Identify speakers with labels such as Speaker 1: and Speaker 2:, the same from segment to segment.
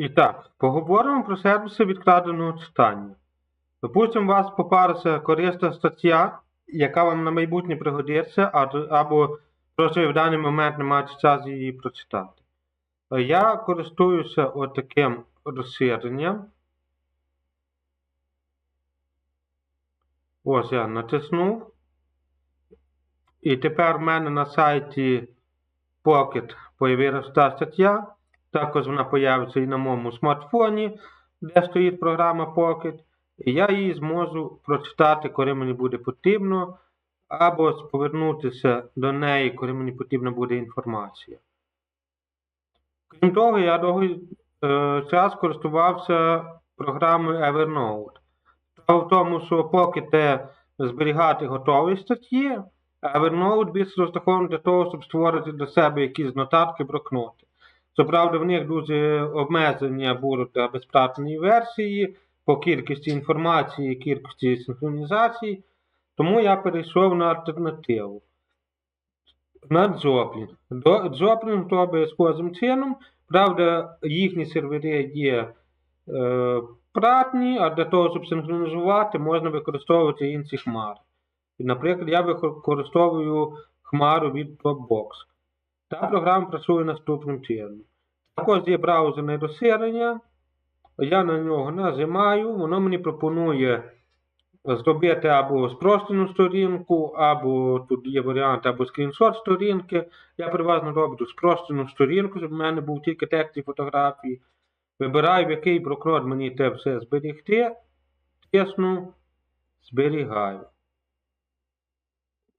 Speaker 1: І так, поговоримо про сервіси відкладеного читання. Допустимо, у вас попалася корисна стаття, яка вам на майбутнє пригодиться, або просто в даний момент не маєте часу її прочитати. Я користуюся отаким розширенням. Ось я натиснув. І тепер в мене на сайті Pocket появилася та стаття. Також вона появиться і на моєму смартфоні, де стоїть програма Pocket. І я її зможу прочитати, коли мені буде потрібно, або повернутися до неї, коли мені потрібна буде інформація. Крім того, я довгий е, час користувався програмою Evernote. Справа в тому, що поки те зберігати готові статті, Evernote більш розрахований для того, щоб створити для себе якісь нотатки, блокноти. Щоправда, в них дуже обмеження будуть для безплатної версії по кількості інформації, кількості синхронізацій, тому я перейшов на альтернативу. На. До Joplin робить схожим чином. Правда, їхні сервери є е, платні, а для того, щоб синхронізувати, можна використовувати інші хмари. Наприклад, я використовую хмару від Dropbox. Та програма працює наступним чином. Також є браузерне розширення. Я на нього нажимаю, воно мені пропонує зробити або спрощену сторінку, або тут є варіант, або скріншот сторінки. Я переважно роблю спрощену сторінку, щоб в мене був тільки текст і фотографії. Вибираю, в який блокнот мені те все зберегти. Тисну, зберігаю.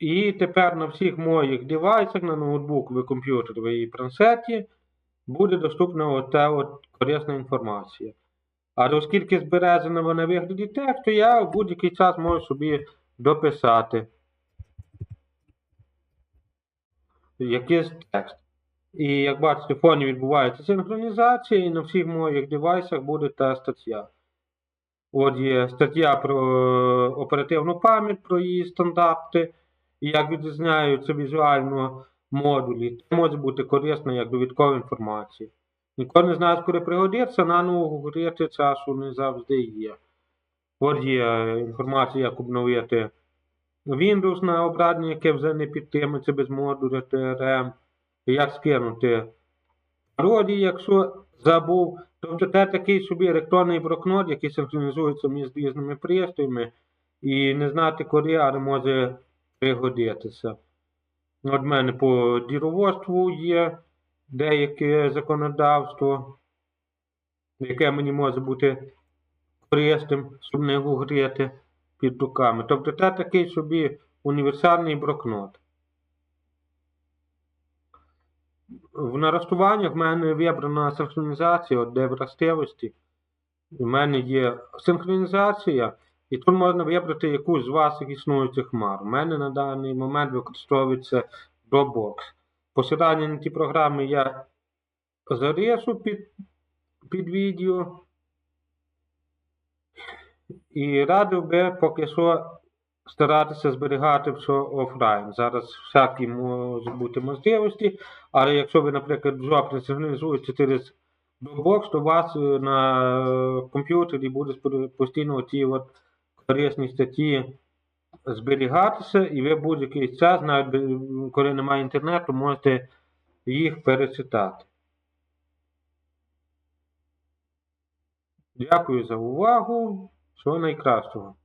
Speaker 1: І тепер на всіх моїх девайсах, на ноутбуку, і комп'ютері і планшеті буде доступна ота от корисна інформація. Але оскільки збережена вона вигляді тексту, я в будь-який час можу собі дописати якийсь текст. І як бачите, в фоні відбувається синхронізація, і на всіх моїх девайсах буде та стаття. От є стаття про оперативну пам'ять, про її стандарти, і як відрізняються візуально модулі. Це може бути корисно як довідкова інформація. Ніхто не знає, коли пригодиться, наново говорити часу не завжди є. От є інформація, як обновити Windows на обладнання, яке вже не підтримується без модуля TRM, як скинути паролі, якщо забув. Тобто це такий собі електронний блокнот, який синхронізується між різними пристроями, і не знати коли, але може пригодитися. От в мене по діловодству є деяке законодавство, яке мені може бути корисним, щоб не гугрити під руками. Тобто це такий собі універсальний блокнот. В налаштуваннях в мене вибрана синхронізація, от де властивості. У мене є синхронізація, і тут можна вибрати якусь з ваших існуючих хмар. У мене на даний момент використовується Dropbox. Посилання на ті програми я зарису під, під відео. І радив би поки що старатися зберігати все офлайн. Зараз всякі можуть бути можливості, але якщо ви, наприклад, жопне сигналізуєте через Dropbox, то у вас е, на комп'ютері буде постійно ті от корисні статті зберігатися, і ви будь-який час, навіть коли немає інтернету, можете їх перечитати. Дякую за увагу. Всього найкращого.